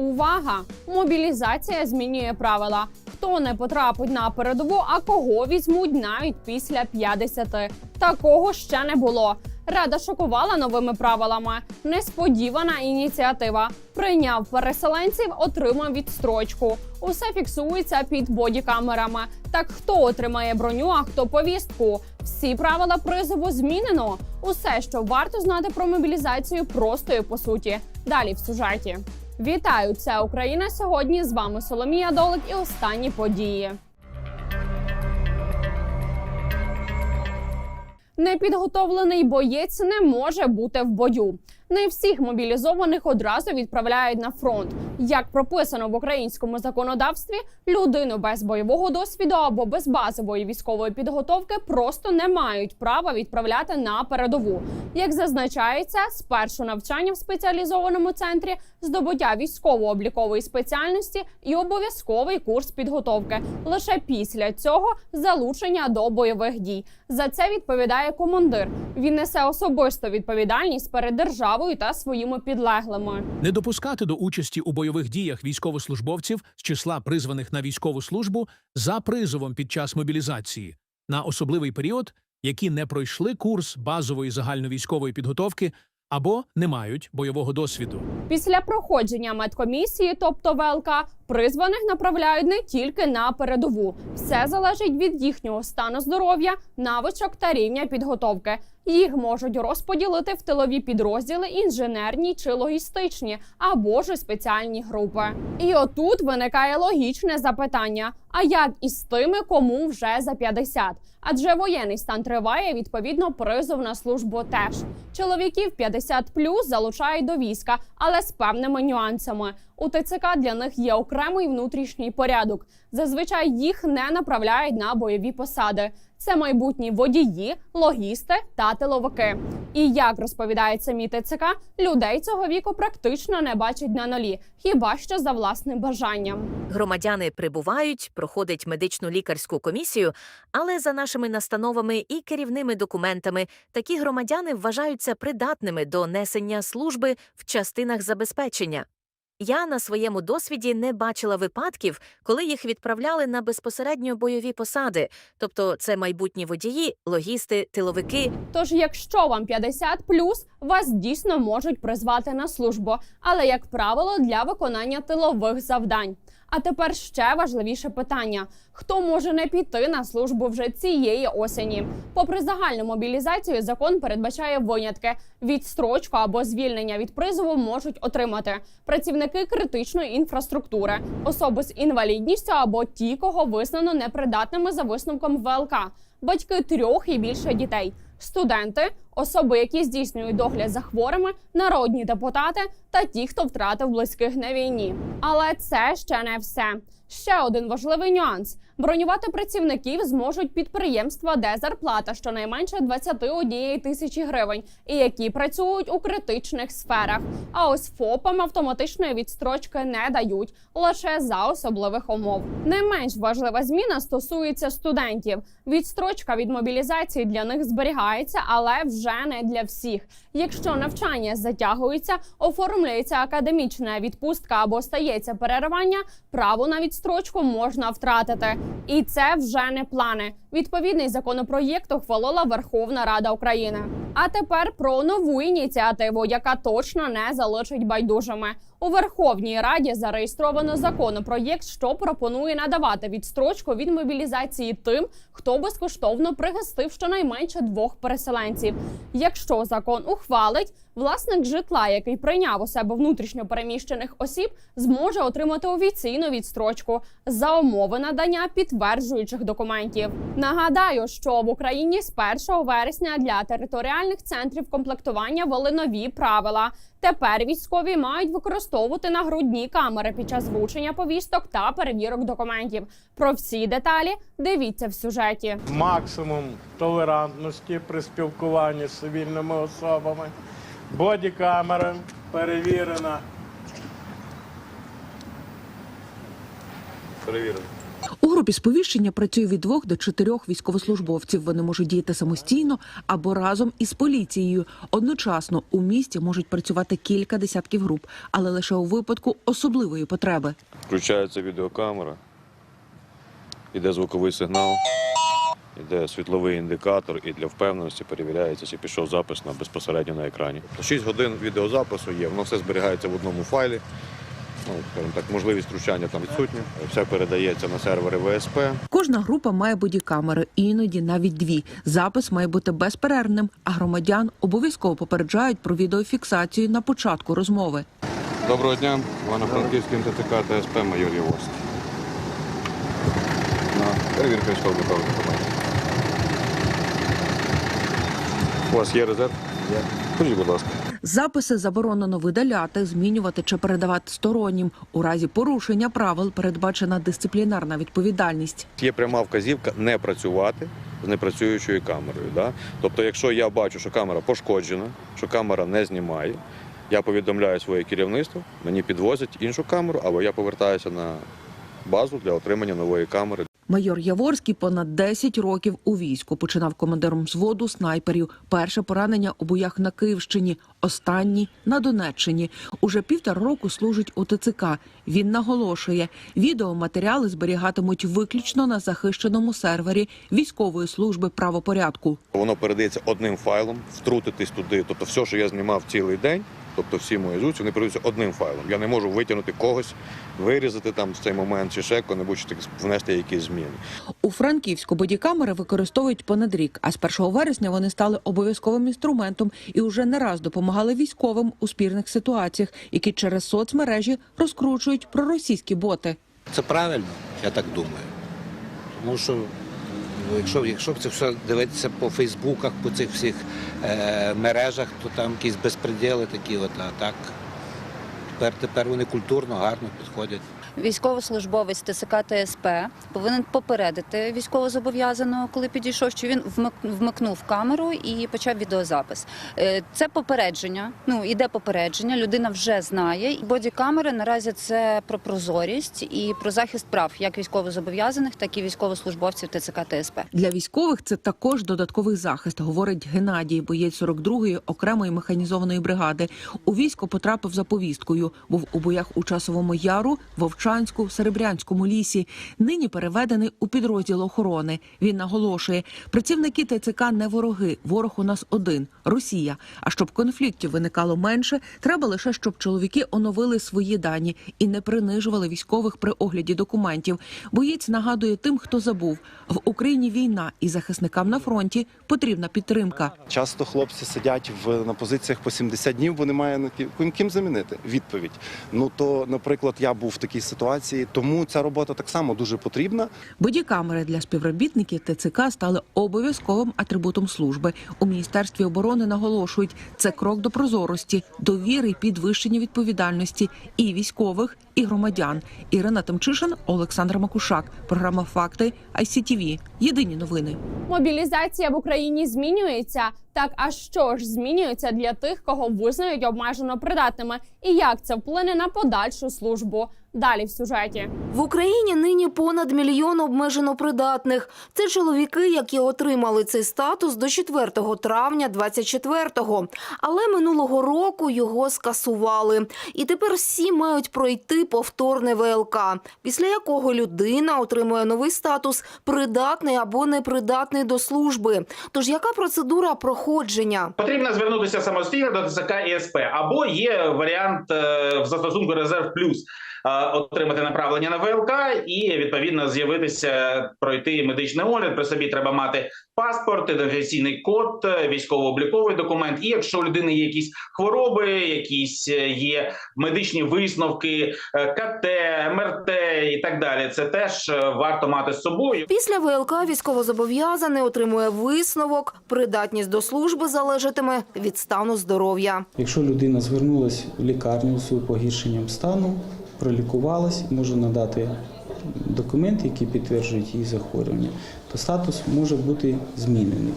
Увага! Мобілізація змінює правила. Хто не потрапить на передову, а кого візьмуть навіть після 50. Такого ще не було. Рада шокувала новими правилами. Несподівана ініціатива. Прийняв переселенців, отримав відстрочку. Усе фіксується під бодікамерами. Так хто отримає броню, а хто повістку? Всі правила призову змінено. Усе, що варто знати про мобілізацію, просто і по суті. Далі в сюжеті. Вітаю! Це Україна сьогодні. З вами Соломія Долик і останні події. Непідготовлений боєць не може бути в бою. Не всіх мобілізованих одразу відправляють на фронт. Як прописано в українському законодавстві, людину без бойового досвіду або без базової військової підготовки просто не мають права відправляти на передову. Як зазначається, спершу навчання в спеціалізованому центрі, здобуття військово-облікової спеціальності і обов'язковий курс підготовки. Лише після цього залучення до бойових дій. За це відповідає командир. Він несе особисту відповідальність перед державою та своїми підлеглими. Не допускати до участі у бойових діях військовослужбовців з числа призваних на військову службу за призовом під час мобілізації на особливий період, які не пройшли курс базової загальновійськової підготовки або не мають бойового досвіду. Після проходження медкомісії, тобто ВЛК, призваних направляють не тільки на передову. Все залежить від їхнього стану здоров'я, навичок та рівня підготовки. Їх можуть розподілити в тилові підрозділи, інженерні чи логістичні, або ж спеціальні групи. І отут виникає логічне запитання: а як із тими, кому вже за 50? Адже воєнний стан триває, відповідно, призов на службу теж. Чоловіків 50 залучають до війська, але з певними нюансами. У ТЦК для них є окремий внутрішній порядок. Зазвичай їх не направляють на бойові посади. Це майбутні водії, логісти та тиловики. І як розповідають самі ТЦК, людей цього віку практично не бачать на нулі, хіба що за власним бажанням. Громадяни прибувають, проходять медичну лікарську комісію, але за нашими настановами і керівними документами такі громадяни вважаються придатними до несення служби в частинах забезпечення. Я на своєму досвіді не бачила випадків, коли їх відправляли на безпосередньо бойові посади, тобто це майбутні водії, логісти, тиловики, Тож, якщо вам 50 вас дійсно можуть призвати на службу, але як правило для виконання тилових завдань. А тепер ще важливіше питання: хто може не піти на службу вже цієї осені? Попри загальну мобілізацію, закон передбачає винятки: відстрочку або звільнення від призову можуть отримати працівники критичної інфраструктури, особи з інвалідністю або ті, кого визнано непридатними за висновком ВЛК, батьки трьох і більше дітей, студенти, особи, які здійснюють догляд за хворими, народні депутати та ті, хто втратив близьких на війні. Але це ще не все. Ще один важливий нюанс: бронювати працівників зможуть підприємства, де зарплата щонайменше 21 тисячі гривень, і які працюють у критичних сферах. А ось ФОПам автоматичної відстрочки не дають лише за особливих умов. Не менш важлива зміна стосується студентів. Відстрочка від мобілізації для них зберігається, але вже не для всіх. Якщо навчання затягується, оформлюється академічна відпустка або стається переривання, право на відстрочку можна втратити. І це вже не плани. Відповідний законопроєкт ухвалила Верховна Рада України. А тепер про нову ініціативу, яка точно не залишить байдужими. У Верховній Раді зареєстровано законопроєкт, що пропонує надавати відстрочку від мобілізації тим, хто безкоштовно пригостив щонайменше двох переселенців. Якщо закон ухвалить, власник житла, який прийняв у себе внутрішньо переміщених осіб, зможе отримати офіційну відстрочку за умови надання підтверджуючих документів. Нагадаю, що в Україні з 1 вересня для територіальних центрів комплектування ввели нові правила. Тепер військові мають використовувати нагрудні камери під час вручення повісток та перевірок документів. Про всі деталі дивіться в сюжеті. максимум толерантності при спілкуванні з цивільними особами. Бодікамера перевірена. Перевірена. У групі сповіщення працює від двох до чотирьох військовослужбовців. Вони можуть діяти самостійно або разом із поліцією. Одночасно у місті можуть працювати кілька десятків груп, але лише у випадку особливої потреби. Включається відеокамера, іде звуковий сигнал, іде світловий індикатор, і для впевненості перевіряється, чи пішов запис на безпосередньо на екрані. 6 годин відеозапису є, воно все зберігається в одному файлі. Ну, скажімо так, можливість втручання там відсутня. Все передається на сервери ВСП. Кожна група має бодікамери, іноді навіть дві. Запис має бути безперервним, а громадян обов'язково попереджають про відеофіксацію на початку розмови. Доброго дня, Івано-Франківський МТЦК та СП майор. На перевірка військових документів. У вас є резерв? Є. Ходіть, будь ласка. Записи заборонено видаляти, змінювати чи передавати стороннім. У разі порушення правил передбачена дисциплінарна відповідальність. Є пряма вказівка не працювати з непрацюючою камерою. Да? Тобто, якщо я бачу, що камера пошкоджена, що камера не знімає, я повідомляю своє керівництво, мені підвозять іншу камеру, або я повертаюся на базу для отримання нової камери. Майор Яворський понад 10 років у війську починав командиром взводу снайперів. Перше поранення у боях на Київщині, останній на Донеччині. Уже півтора року служить у ТЦК. Він наголошує, відеоматеріали зберігатимуть виключно на захищеному сервері військової служби правопорядку. Воно передається одним файлом, втрутитись туди. Тобто, все, що я знімав цілий день, тобто всі мої зуці, вони передаються одним файлом. Я не можу витягнути когось, вирізати там в цей момент чи ще коли-небудь внести якісь зміни. У Франківську бодікамери використовують понад рік, а з 1 вересня вони стали обов'язковим інструментом і вже не раз допомагали військовим у спірних ситуаціях, які через соцмережі розкручують проросійські боти. Це правильно, я так думаю. Тому що ну, якщо, якщо це все дивитися по Фейсбуках, по цих всіх е, мережах, то там якісь безпреділи такі, от, а так тепер, тепер вони культурно, гарно підходять. Військовослужбовець ТСК ТСП повинен попередити військовозобов'язаного, коли підійшов, що він вмик- вмикнув камеру і почав відеозапис. Е, Це попередження. Ну іде попередження. Людина вже знає. Бодікамери наразі це про прозорість і про захист прав як військовозобов'язаних, так і військовослужбовців ТЦК ТСП. Для військових це також додатковий захист, говорить Геннадій, боєць 42-ї окремої механізованої бригади. У військо потрапив за повісткою. Був у боях у часовому яру, Вовчанську, Серебрянському лісі. Нині переведений у підрозділ охорони. Він наголошує, працівники ТЦК не вороги. Ворог у нас один Росія. А щоб конфліктів виникало менше, треба лише щоб чоловіки оновили свої дані і не принижували військових при огляді документів. Боєць нагадує тим, хто забув в Україні війна і захисникам на фронті потрібна підтримка. Часто хлопці сидять в на позиціях по 70 днів, бо немає на ки- ким, ким замінити. Відповідь. Ну то, наприклад, я був в такій ситуації, тому ця робота так само дуже потрібна. Бодікамери для співробітників ТЦК стали обов'язковим атрибутом служби. У міністерстві оборони наголошують, це крок до прозорості, довіри, і підвищення відповідальності і військових, і громадян. Ірина Тимчишин, Олександр Макушак. Програма Факти ICTV. Єдині новини. Мобілізація в Україні змінюється. Так, а що ж змінюється для тих, кого визнають обмежено придатними, і як це вплине на подальшу службу? Далі в сюжеті. В Україні нині понад мільйон обмежено придатних. Це чоловіки, які отримали цей статус до 4 травня 24-го. Але минулого року його скасували. І тепер всі мають пройти повторне ВЛК, після якого людина отримує новий статус придатний або непридатний до служби. Тож яка процедура проходження? Потрібно звернутися самостійно до ТЦК і СП, або є варіант е, в застосунку Резерв Плюс отримати направлення на ВЛК і відповідно з'явитися, пройти медичний огляд. При собі треба мати паспорт, ідентифікаційний код, е, військово-обліковий документ. І якщо у людини є якісь хвороби, якісь е, є медичні висновки, е, КТ, МРТ і так далі, це теж е, варто мати з собою. Після ВЛК військовозобов'язаний отримує висновок. Придатність до служби залежатиме від стану здоров'я. Якщо людина звернулася в лікарню з погіршенням стану, пролікувалась, може надати документи, які підтверджують її захворювання, то статус може бути змінений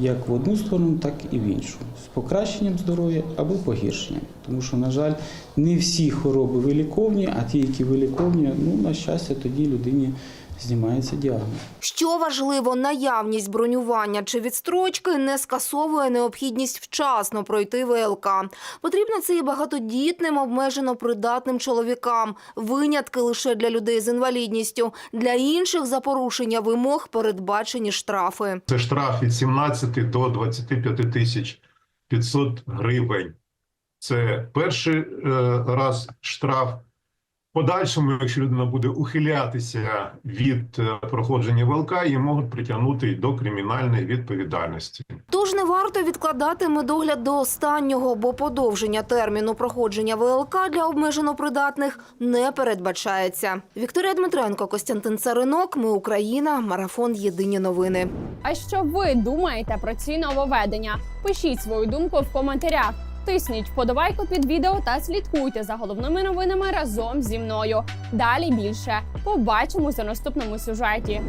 як в одну сторону, так і в іншу, з покращенням здоров'я або погіршенням. Тому що, на жаль, не всі хвороби виліковні, а ті, які виліковні, ну, на щастя, тоді людині знімається діагноз. Що важливо, наявність бронювання чи відстрочки не скасовує необхідність вчасно пройти ВЛК. Потрібно це і багатодітним, обмежено придатним чоловікам. Винятки лише для людей з інвалідністю. Для інших за порушення вимог передбачені штрафи. Це штраф від 17 до 25 тисяч 500 гривень. Це перший е, раз штраф. Подальшому, якщо людина буде ухилятися від е, проходження ВЛК, її можуть притягнути й до кримінальної відповідальності. Тож не варто відкладати медогляд до останнього, бо подовження терміну проходження ВЛК для обмежено придатних не передбачається. Вікторія Дмитренко, Костянтин Царинок. Ми Україна. Марафон. Єдині новини. А що ви думаєте про ці нововведення? Пишіть свою думку в коментарях. Тисніть вподобайку під відео та слідкуйте за головними новинами разом зі мною. Далі більше. Побачимося у наступному сюжеті.